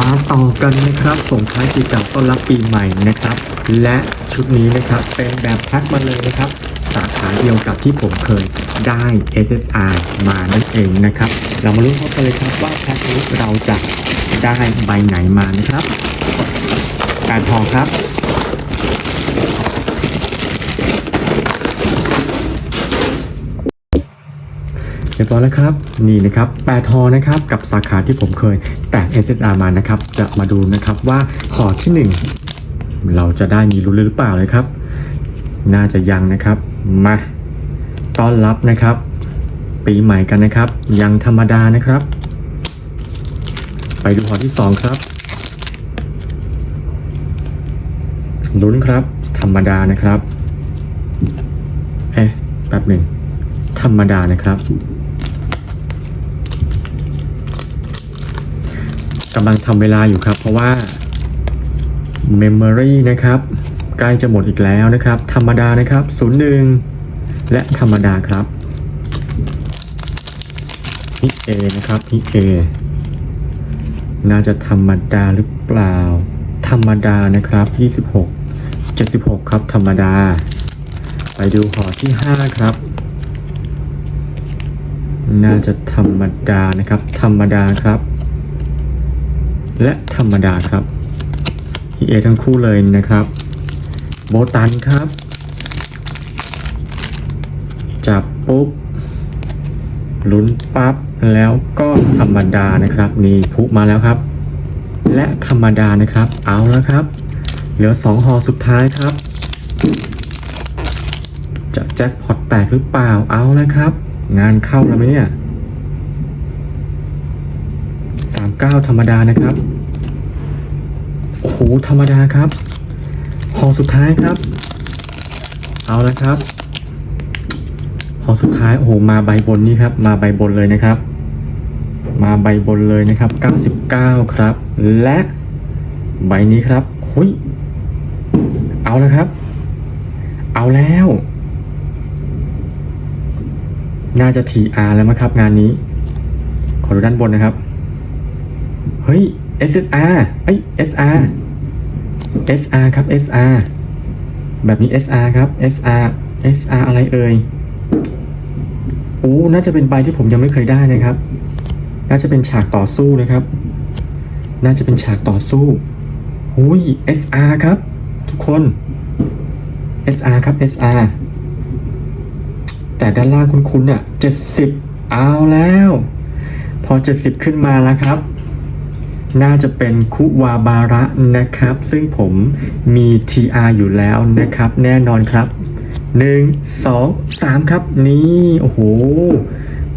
มาต่อกันนะครับ ส่งท้ายปีเก่าต้อนรับปีใหม่นะครับ และชุดนี้นะครับเป็นแบบแพ็คมาเลยนะครับ สาขาเดียวกับที่ผมเคยได้ SSR มานั่นเองนะครับ เรามาลุ้นพบกันเลยครับว่าแพ็คนี้เราจะได้ใบไหนมานะครับการทองครับ เรียบร้อยแล้วครับ นี่นะครับแปดทอนะครับกับสาขาที่ผมเคยแตก SSR มานะครับ จะมาดูนะครับว่าหอที่ 1 เราจะได้มีลุ้นหรือเปล่านะครับ น่าจะยังนะครับ มาต้อนรับนะครับ ปีใหม่กันนะครับ ยังธรรมดานะครับ ไปดูหอที่ 2 ครับลุ้นครับ ธรรมดานะครับ เอ๊ะแป๊บหนึ่งธรรมดานะครับ กำลังทำเวลาอยู่ครับ เพราะว่า Memory นะครับ ใกล้จะหมดอีกแล้วนะครับ ธรรมดานะครับ 01 และธรรมดาครับฮิเอนะครับฮิเอน่าจะธรรมดาหรือเปล่า ธรรมดานะครับ 26 76 ครับ ธรรมดา ไปดูหอที่ 5 ครับ น่าจะธรรมดานะครับ ธรรมดาครับ และธรรมดาครับ EA ทั้งคู่เลยนะครับ โบตันครับ จับปุ๊บลุ้นปั๊บแล้วก็ธรรมดานะครับนี่พุมาแล้วครับ และธรรมดานะครับ เอาแล้วครับ เหลือสองหอสุดท้ายครับ จะแจ็คพอตแตกหรือเปล่าเอาแล้วครับ งานเข้าแล้วไหมเนี่ย สามเก้าธรรมดานะครับโอ้โหธรรมดาครับหอสุดท้ายครับ เอาล้วครับหอสุดท้ายโอ้โหมาใบบนนี่ครับ มาใบบนเลยนะครับ มาใบบนเลยนะครับ 99 ครับ และใบนี้ครับหุยเอาล้วครับ เอาแล้ว น่าจะ TR แล้วมั้งครับ งานนี้ ขอดูด้านบนนะครับ เฮ้ย SSR เอ้ย SR SR ครับ SR แบบนี้ SR ครับ SR SR อะไรเอ่ยโอ้น่าจะเป็นใบที่ผมยังไม่เคยได้นะครับ น่าจะเป็นฉากต่อสู้นะครับ น่าจะเป็นฉากต่อสู้หุย SR ครับ ทุกคน SR ครับ SR แต่ด้านล่างคุณคุณเนี่ยเจ็ดสิบเอาแล้ว พอเจ็ดสิบขึ้นมาแล้วครับ น่าจะเป็นคุวาบาระนะครับ ซึ่งผมมี TR อยู่แล้วนะครับ แน่นอนครับ 1 2 3 ครับนี่ โอ้โห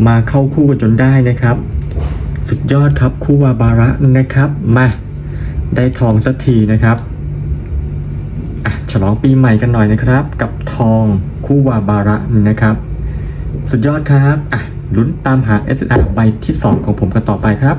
มาเข้าคู่กันจนได้นะครับ สุดยอดครับคุวาบาระนะครับ มา ได้ทองสักทีนะครับฉลองปีใหม่กันหน่อยนะครับ กับทองคู่วาบาระนะครับ สุดยอดครับอะลุ้นตามหา SR ใบที่ 2 ของผมกันต่อไปครับ